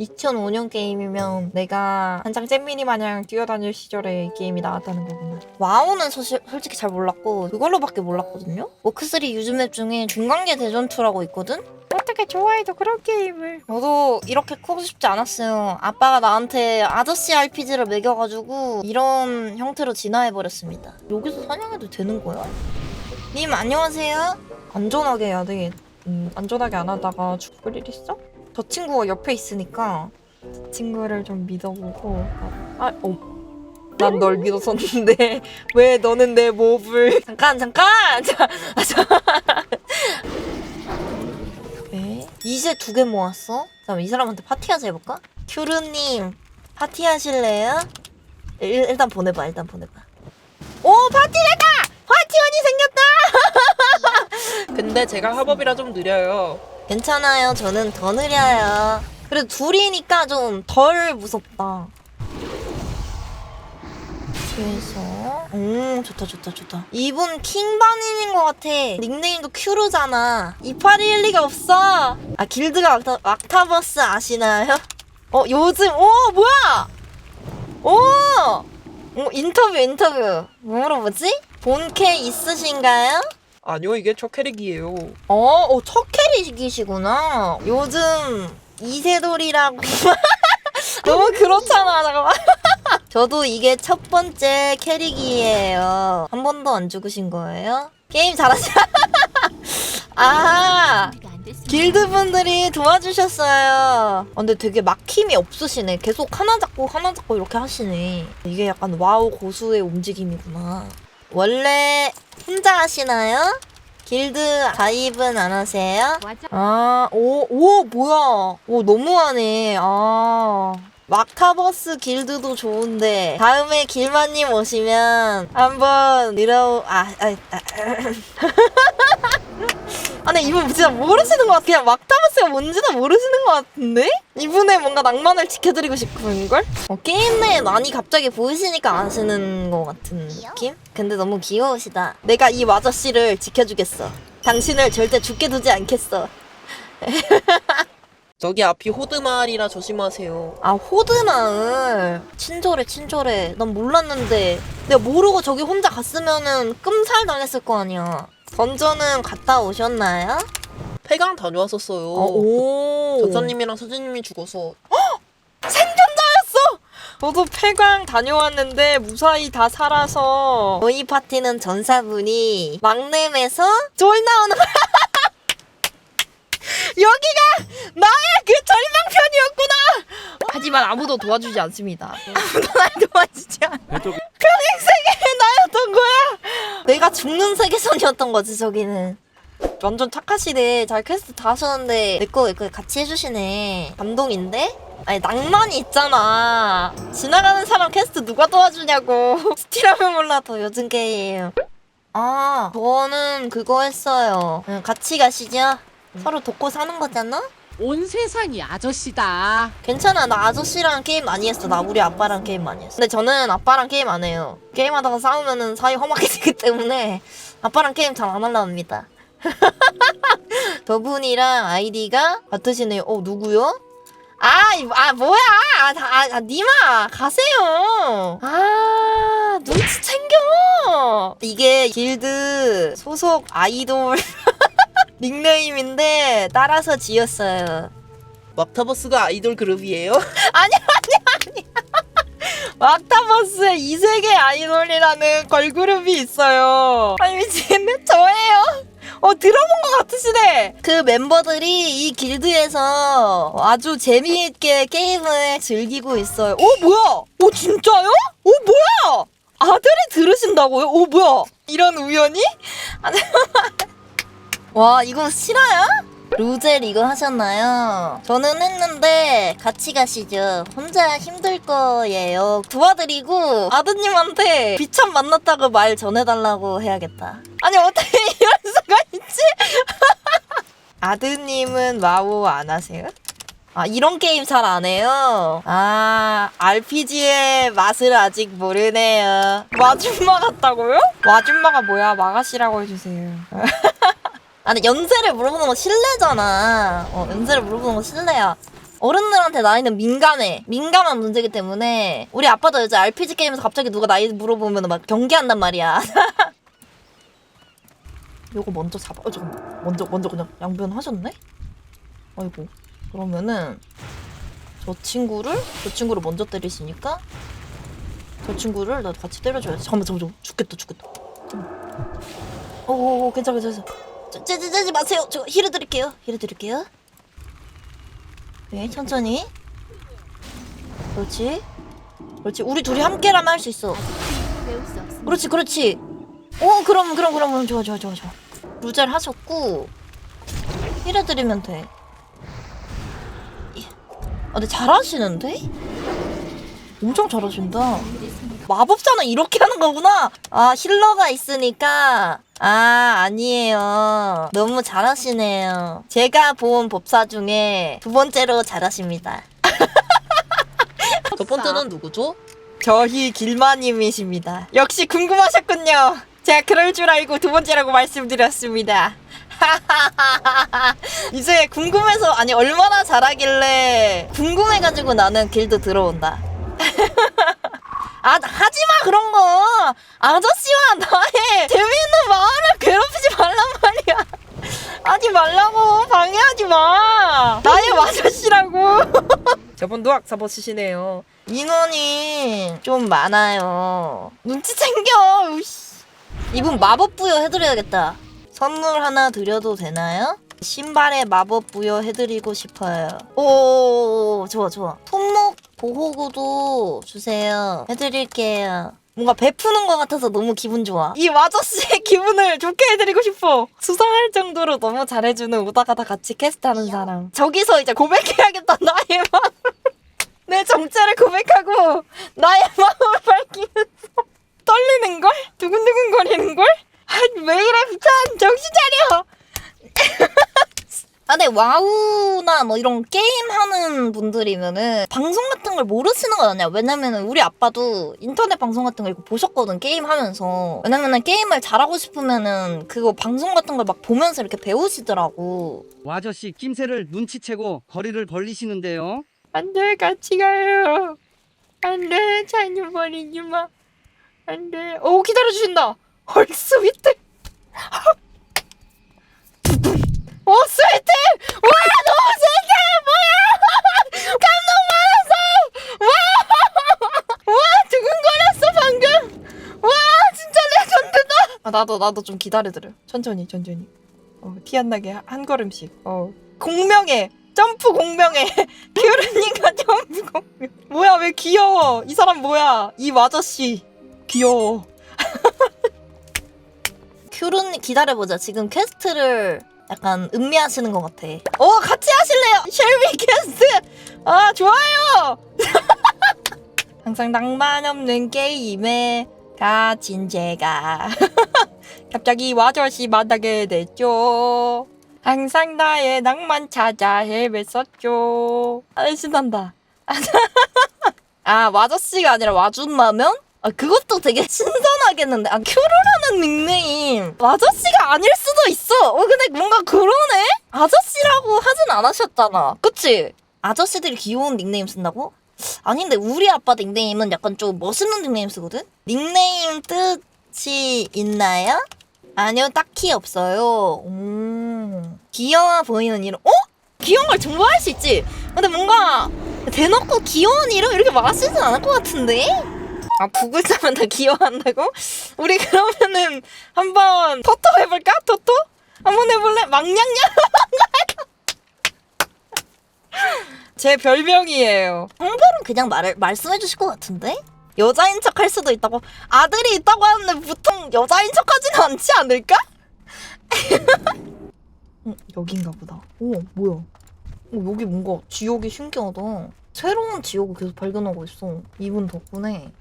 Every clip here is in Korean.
2005년 게임이면 내가 한창 잼민이 마냥 뛰어다닐 시절에 게임이 나왔다는 거구나. 와우는 사실 솔직히 잘 몰랐고 그걸로밖에 몰랐거든요. 워크3 유즈맵 중에 중간계 대전투라고 있거든. 어떻게 좋아해도 그런 게임을. 저도 이렇게 크고 싶지 않았어요. 아빠가 나한테 아저씨 RPG를 매겨가지고 이런 형태로 진화해버렸습니다. 여기서 사냥해도 되는 거야? 님 안녕하세요. 안전하게 해야 돼. 음, 안전하게 안 하다가 죽을 일 있어? 저 친구가 옆에 있으니까 저 친구를 좀 믿어보고 아, 어. 난 널 믿었었는데 왜 너는 내 몹을 잠깐 잠깐 자, 아, 자. 네. 이제 두 개 모았어? 그럼 이 사람한테 파티하자 해볼까? 큐르님 파티하실래요? 일, 일단 보내봐 일단 보내봐 오 파티했다! 파티원이 생겼다! 근데 제가 합업이라 좀 느려요. 괜찮아요. 저는 더 느려요. 그래도 둘이니까 좀 덜 무섭다. 그래서 음 좋다 좋다 좋다. 이분 킹반인인 것 같아. 닉네임도 일 리가 없어. 아 길드가 왁타, 왁타버스 아시나요? 어 요즘 오 뭐야? 오! 오 인터뷰 인터뷰 뭐 물어보지? 본캐 있으신가요? 아니요, 이게 첫 캐릭이에요. 어, 어, 첫 캐릭이시구나. 요즘 이세돌이라고. 너무 그렇잖아, 잠깐만. 저도 이게 첫 번째 캐릭이에요. 한 번도 안 죽으신 거예요? 게임 잘하시. 아, 길드 분들이 도와주셨어요. 아, 근데 되게 막힘이 없으시네. 계속 하나 잡고 하나 잡고 이렇게 하시네. 이게 약간 와우 고수의 움직임이구나. 원래 혼자 하시나요? 길드 가입은 안 하세요? 아, 오, 오, 뭐야. 오, 너무하네. 아. 마카버스 길드도 좋은데, 다음에 길마님 오시면 한번 이러, 아, 아, 아. 아, 근데 이분 진짜 모르시는 것 같아. 그냥 막타버스가 뭔지도 모르시는 것 같은데? 이분의 뭔가 낭만을 지켜드리고 싶은걸? 어, 게임 내에 많이 갑자기 보이시니까 아시는 것 같은 느낌? 근데 너무 귀여우시다. 내가 이 아저씨를 지켜주겠어. 당신을 절대 죽게 두지 않겠어. 저기 앞이 호드마을이라 조심하세요. 아, 호드마을. 친절해, 친절해. 난 몰랐는데. 내가 모르고 저기 혼자 갔으면은 끔살 당했을 거 아니야. 던전은 갔다 오셨나요? 폐강 다녀왔었어요. 어, 오. 전사님이랑 서진님이 죽어서 생존자였어! 저도 폐광 다녀왔는데 무사히 다 살아서 저희 파티는 전사분이 막내에서 쫄 나오는 여기가 나의 그 절망편이었구나! 하지만 아무도 도와주지 않습니다. 아무도 날 도와주지 않아. 평행 세계의 나였던 거야! 내가 죽는 세계선이었던 거지, 저기는. 완전 착하시네. 잘 퀘스트 다 하셨는데 내거 이거 같이 해주시네. 감동인데? 아니 낭만이 있잖아. 지나가는 사람 퀘스트 누가 도와주냐고. 스티라면 몰라도 요즘 게임. 아 저는 그거 했어요. 응, 같이 가시죠. 서로 돕고 사는 거잖아. 온 세상이 아저씨다. 괜찮아. 나 아저씨랑 게임 많이 했어. 나 우리 아빠랑 게임 많이 했어. 근데 저는 아빠랑 게임 안 해요. 게임하다가 싸우면은 사이 험하게 되기 때문에 아빠랑 게임 잘 안 하려 합니다. 저분이랑 아이디가 같으시네요. 어 누구요? 아, 이- 아 뭐야? 아, 다- 아, 아 니마! 가세요! 아 눈치 챙겨! 이게 길드 소속 아이돌 닉네임인데 따라서 지었어요. 막타버스가 아이돌 그룹이에요. 아니 아니 아니 왁타버스의 이 세계 아이돌이라는 걸그룹이 있어요. 아니 미치겠네. 저예요? 어 들어본 것 같으시네. 그 멤버들이 이 길드에서 아주 재미있게 게임을 즐기고 있어요. 어 뭐야? 어 진짜요? 어 뭐야? 아들이 들으신다고요? 어 뭐야? 이런 우연이? 와 이거 실화야? 루젤 이거 하셨나요? 저는 했는데 같이 가시죠. 혼자 힘들 거예요. 도와드리고 아드님한테 비참 만났다고 말 전해달라고 해야겠다. 아니 어떻게 이럴 수가 있지? 아드님은 와우 안 하세요? 아 이런 게임 잘 안 해요. 아 RPG의 맛을 아직 모르네요. 와줌마 같다고요? 와줌마가 뭐야? 마가씨라고 해주세요. 아, 근데 연세를 물어보는 거 실례잖아. 어, 연세를 물어보는 거 실례야. 어른들한테 나이는 민감해. 민감한 문제이기 때문에 우리 아빠도 이제 RPG 게임에서 갑자기 누가 나이 물어보면 막 경계한단 말이야. 요거 먼저 잡아. 어, 잠깐만. 먼저 먼저 그냥 양변하셨네? 아이고. 그러면은 저 친구를 저 친구를 먼저 때리시니까 저 친구를 나 같이 때려줘야지. 잠깐만 잠깐만 죽겠다 죽겠다. 잠깐만. 오오오 괜찮아 괜찮아. 짜- 짜지 짜지 마세요. 저 힐을 드릴게요. 힐을 드릴게요. 네 천천히. 그렇지. 그렇지. 우리 둘이 함께라면 할 수 있어. 그렇지 그렇지. 오 그럼 그럼 그럼 그럼 좋아 좋아 좋아 좋아. 루젤 하셨고 힐을 드리면 돼. 아, 근데 잘하시는데? 엄청 잘하신다. 마법사는 이렇게 하는 거구나. 아, 힐러가 있으니까. 아, 아니에요. 너무 잘하시네요. 제가 본 법사 중에 두 번째로 잘하십니다. 첫 번째는 누구죠? 저희 길마님이십니다. 역시 궁금하셨군요. 제가 그럴 줄 알고 두 번째라고 말씀드렸습니다. 이제 궁금해서 아니 얼마나 잘하길래 궁금해가지고 나는 길드 들어온다. 아 하지마 그런 거 아저씨와 나의 재미있는 마음을 괴롭히지 말란 말이야. 하지 말라고 방해하지 마. 나의 아저씨라고. 저분도 악사버 쓰시네요. 인원이 좀 많아요. 눈치 챙겨. 우씨. 이분 마법 부여 해드려야겠다. 선물 하나 드려도 되나요? 신발에 마법 부여 해드리고 싶어요. 오, 좋아, 좋아. 손목 보호구도 주세요. 해드릴게요. 뭔가 베푸는 것 같아서 너무 기분 좋아. 이 아저씨의 기분을 좋게 해드리고 싶어. 수상할 정도로 너무 잘해주는 오다가다 같이 캐스트하는 사람. 저기서 이제 고백해야겠다, 나의 마음. 내 정체를 고백하고 나의 마음을 밝히면서 떨리는걸? 두근두근거리는걸? 아, 왜 이래 비탄 정신 차려 아, 근데 와우나 뭐 이런 게임 하는 분들이면은 방송 같은 걸 모르시는 건 아니야. 왜냐면은 우리 아빠도 인터넷 방송 같은 거 이거 보셨거든, 게임 하면서. 왜냐면은 게임을 잘하고 싶으면은 그거 방송 같은 걸 막 보면서 이렇게 배우시더라고. 아저씨 낌새를 눈치채고 거리를 벌리시는데요. 안 돼, 같이 가요. 안 돼, 자녀 버리지 마. 안 돼. 오, 기다려 주신다. 헐, 스위트. 오, 스위트! 와, 너무 세게! 뭐야! 감동 많았어! 와! 와, 두근거렸어, 방금! 와, 진짜 레전드다! 아, 나도, 나도 좀 기다려드려. 천천히, 천천히. 어, 티 안 나게 한 걸음씩. 어. 공명해! 점프 공명해! 큐르니가 점프 공명. 뭐야, 왜 귀여워? 이 사람 뭐야? 이 아저씨. 귀여워. 큐르니 기다려보자. 지금 퀘스트를 약간 음미하시는 것 같아. 어, 같이 하실래요? 쉘비 퀘스트! 아, 좋아요! 항상 낭만 없는 게임에 갇힌 제가 갑자기 와저씨 만나게 됐죠. 항상 나의 낭만 찾아 헤맸었죠. 아, 신난다. 아, 와저씨가 아니라 와준라면? 아, 그것도 되게 신선하겠는데. 아, 큐르라는 닉네임. 아저씨가 아닐 수도 있어. 어, 근데 뭔가 그러네? 아저씨라고 하진 않으셨잖아. 그치? 아저씨들이 귀여운 닉네임 쓴다고? 아닌데, 우리 아빠 닉네임은 약간 좀 멋있는 닉네임 쓰거든? 닉네임 뜻이 있나요? 아니요, 딱히 없어요. 음, 귀여워 보이는 이름. 어? 귀여운 걸 정보할 수 있지. 근데 뭔가 대놓고 귀여운 이름 이렇게 말하시진 않을 것 같은데? 아, 부글자만 다 귀여워한다고? 우리 그러면은 한번 토토 해볼까? 토토? 한번 해볼래? 망냥냥? 제 별명이에요. 성별은 그냥 말을 말씀해 주실 것 같은데? 여자인 척 할 수도 있다고. 아들이 있다고 하는데 보통 여자인 척 하지는 않지 않을까? 어, 여긴가 보다. 오, 뭐야. 어, 여기 뭔가 지옥이 신기하다. 새로운 지옥을 계속 발견하고 있어. 이분 덕분에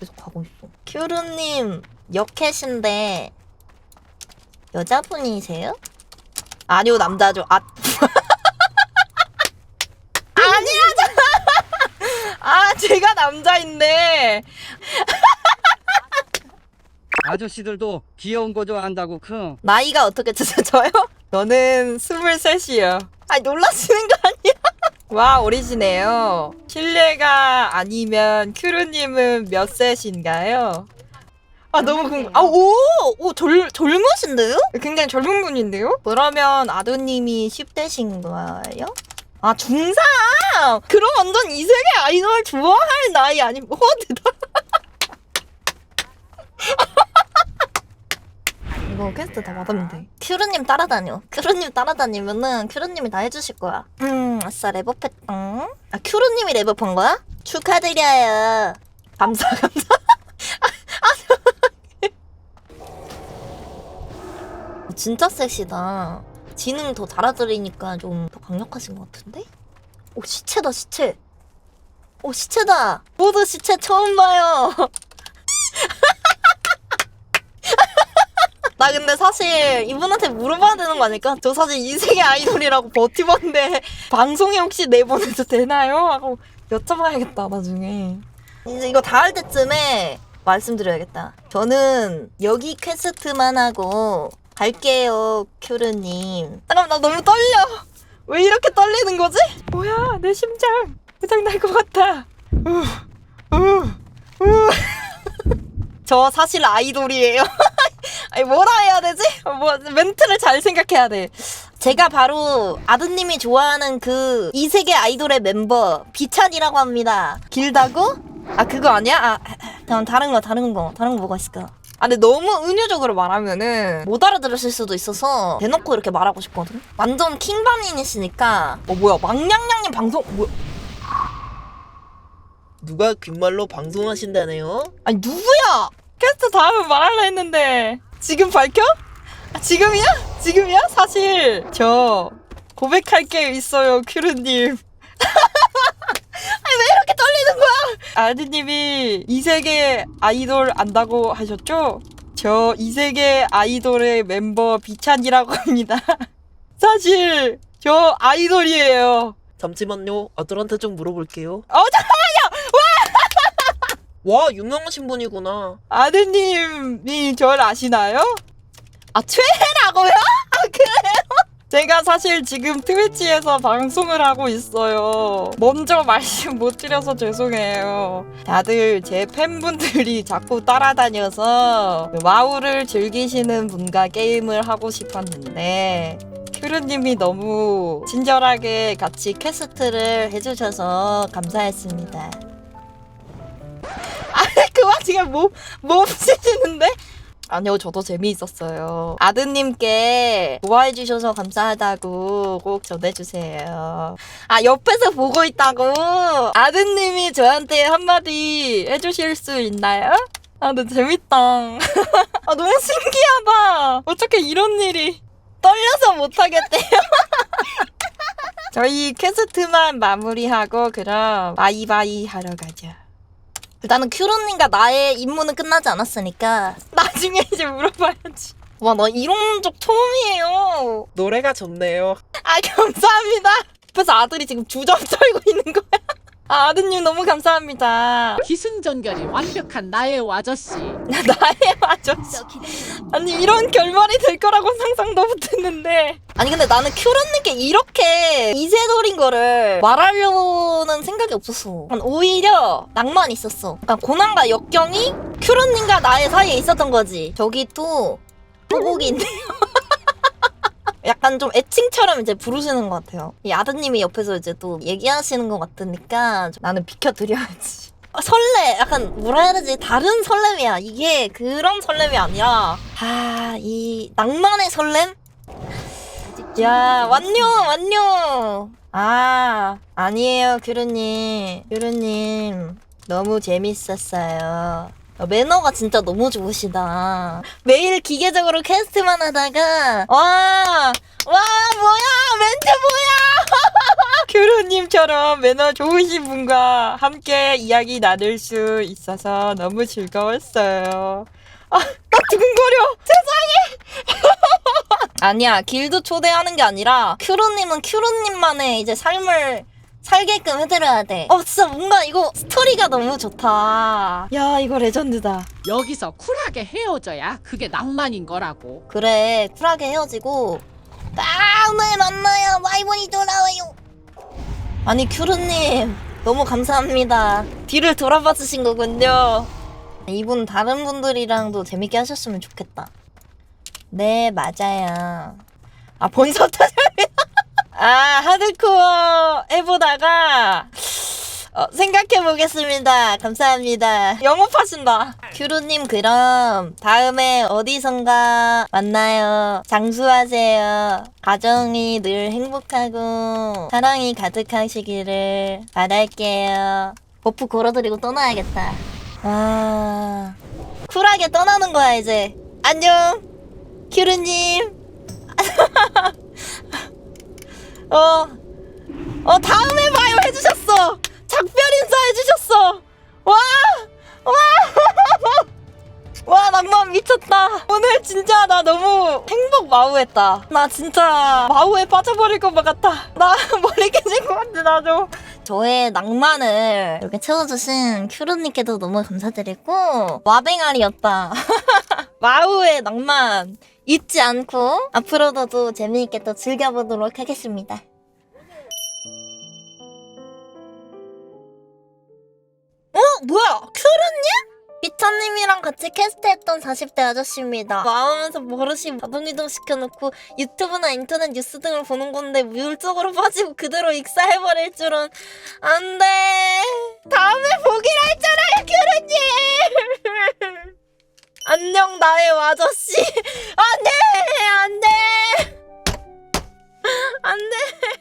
계속 가고 있어. 큐르님, 역캐신데 여자분이세요? 아니요, 남자죠. 아. 아니라잖아! 아, 제가 남자인데. 아저씨들도 귀여운 거 좋아한다고 크. 나이가 어떻게 되세요? 저요? 저는 스물셋이요. 아 놀라시는 거? 와 오리지네요. 실례가 아니면 큐르님은 몇 셋인가요? 아 너무 궁금. 아오오졸 젊으신데요? 굉장히 젊은 분인데요? 그러면 아도님이 10대신 거예요? 아 중3 그럼 완전 이 세계 아이돌 좋아할 나이 아니 뭐 대단. 이거 퀘스트 다 받으면 돼. 큐르님 따라다녀. 큐르님 따라다니면은 큐르님이 다 해주실 거야. 음, 아싸 레버했당. 아 큐르님이 레버한 거야? 축하드려요. 감사 감사. 어, 진짜 섹시다. 지능 더 달아드리니까 좀 더 강력하신 것 같은데? 오 시체다 시체. 오 시체다. 모두 시체 처음 봐요. 나 근데 사실 이분한테 물어봐야 되는 거 아닐까? 저 사실 이 세계 아이돌이라고 버티봤는데 방송에 혹시 내보내도 되나요? 하고 여쭤봐야겠다 나중에. 이제 이거 다 할 때쯤에 말씀드려야겠다. 저는 여기 퀘스트만 하고 갈게요, 큐르님. 잠깐만 나 너무 떨려. 왜 이렇게 떨리는 거지? 뭐야 내 심장 고장 날것 같아. 우, 우, 우. 저 사실 아이돌이에요. 아니 뭐라 해야 되지? 뭐 멘트를 잘 생각해야 돼. 제가 바로 아드님이 좋아하는 그 이 세계 아이돌의 멤버 비찬이라고 합니다. 길다고? 아 그거 아니야? 아 그럼 다른 거 다른 거 다른 거 뭐가 있을까? 아 근데 너무 은유적으로 말하면은 못 알아들으실 수도 있어서 대놓고 이렇게 말하고 싶거든. 완전 킹반인이시니까 어 뭐야 망냥냥님 방송 뭐 누가 귓말로 방송하신다네요? 아니 누구야? 캐스트 다음에 말하려 했는데 지금 밝혀? 아, 지금이야? 지금이야? 사실 저 고백할 게 있어요 큐르님 아니 왜 이렇게 떨리는 거야? 아드님이 이 세계 아이돌 안다고 하셨죠? 저 이 세계 아이돌의 멤버 비찬이라고 합니다 사실 저 아이돌이에요 잠시만요. 아들한테 좀 물어볼게요. 어 잠깐만요 와, 유명하신 분이구나. 아드님이 절 아시나요? 아 최애라고요? 아 그래요? 제가 사실 지금 트위치에서 방송을 하고 있어요. 먼저 말씀 못 드려서 죄송해요. 다들 제 팬분들이 자꾸 따라다녀서 와우를 즐기시는 분과 게임을 하고 싶었는데 큐르님이 너무 친절하게 같이 퀘스트를 해주셔서 감사했습니다. 와중에 몸, 몸 찢이는데? 아니요, 저도 재미있었어요. 아드님께 좋아해주셔서 감사하다고 꼭 전해주세요. 아, 옆에서 보고 있다고? 아드님이 저한테 한마디 해주실 수 있나요? 아, 근데 재밌다. 아, 너무 신기하다. 어떻게 이런 일이. 떨려서 못하겠대요. 저희 퀘스트만 마무리하고 그럼 바이바이 하러 가자. 일단은 큐르님과 나의 임무는 끝나지 않았으니까 나중에 이제 물어봐야지. 와, 나 이런 적 처음이에요. 노래가 좋네요. 아, 감사합니다. 옆에서 아들이 지금 주접 떨고 있는 거야. 아, 아드님 너무 감사합니다. 기승전결이 완벽한 나의 아저씨. 나의 아저씨. 아니, 이런 결말이 될 거라고 상상도 못했는데. 아니 근데 나는 큐르님께 이렇게 이세돌인 거를 말하려는 생각이 없었어. 난 오히려 낭만 있었어. 그러니까 고난과 역경이 큐르님과 나의 사이에 있었던 거지. 저기 또 소곡이 있네요. 약간 좀 애칭처럼 이제 부르시는 것 같아요. 이 아드님이 옆에서 이제 또 얘기하시는 것 같으니까 좀 나는 비켜드려야지. 어, 설레. 약간 뭐라 해야 되지? 다른 설렘이야. 이게 그런 설렘이 아니라 아, 이 낭만의 설렘? 야, 완료, 완료. 아, 아니에요, 규르님. 규르님, 너무 재밌었어요. 어, 매너가 진짜 너무 좋으시다. 매일 기계적으로 캐스트만 하다가, 와, 와, 뭐야, 멘트 뭐야! 큐르님처럼 매너 좋으신 분과 함께 이야기 나눌 수 있어서 너무 즐거웠어요. 아, 나 두근거려! 아니야, 길드 초대하는 게 아니라, 큐르님은 큐르님만의 이제 삶을 살게끔 해드려야 돼. 어, 진짜 뭔가 이거 스토리가 너무 좋다. 야, 이거 레전드다. 여기서 쿨하게 헤어져야 그게 낭만인 거라고. 그래, 쿨하게 헤어지고, 다음에 만나요. 와이번이 돌아와요. 아니 큐르님 너무 감사합니다. 뒤를 돌아봐 주신 거군요. 이분 다른 분들이랑도 재밌게 하셨으면 좋겠다. 네 맞아요. 아 본서 터널이다. 아 하드코어 해보다가 어, 생각해 보겠습니다. 감사합니다. 영업하신다. 큐루님 그럼 다음에 어디선가 만나요. 장수하세요. 가정이 늘 행복하고 사랑이 가득하시기를 바랄게요. 버프 걸어드리고 떠나야겠다. 아 쿨하게 떠나는 거야 이제. 안녕 큐루님. 어. 어 다음에 봐요 해주셨어 작별 인사 해주셨어 와! 와! 와 낭만 미쳤다 오늘 진짜 나 너무 행복 마우했다 나 진짜 마우에 빠져버릴 것 같아 나 머리 깨질 것 같아 나도 저의 낭만을 이렇게 채워주신 큐르님께도 너무 감사드리고 와뱅알이었다 마우의 낭만 잊지 않고 앞으로도 또 재미있게 또 즐겨보도록 하겠습니다 어? 뭐야? 큐르님? 피차님이랑 같이 캐스트했던 40대 아저씨입니다. 마음에서 버릇이 자동이동 시켜놓고 유튜브나 인터넷 뉴스 등을 보는 건데 우울적으로 빠지고 그대로 익사해버릴 줄은 안 돼. 다음에 보기로 했잖아! 안녕 나의 와저씨. 안돼 안돼. 안돼.